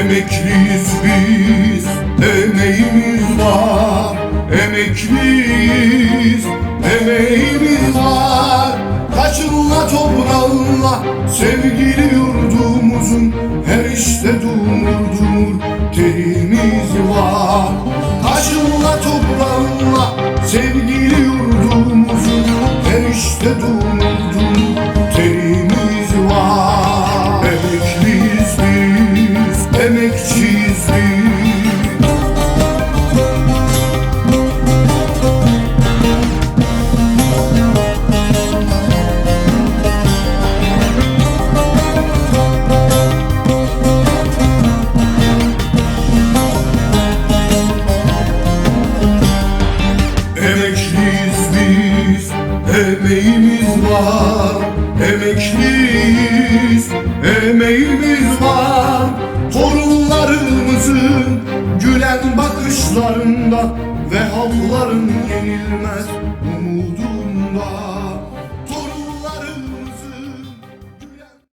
Emekliyiz biz, emeğimiz var. Emekliyiz, emeğimiz var. Taşınla toprağınla sevgili yurdumuzun Her işte dumur dumur terimiz var. Taşınla toprağınla sevgili yurdumuzun Her işte dumur biz, emekçiyiz biz Emekliyiz biz, emeğimiz var Emekliyiz, emeğimiz var Torunlarımızın gülen bakışlarında Ve halkların yenilmez umudunda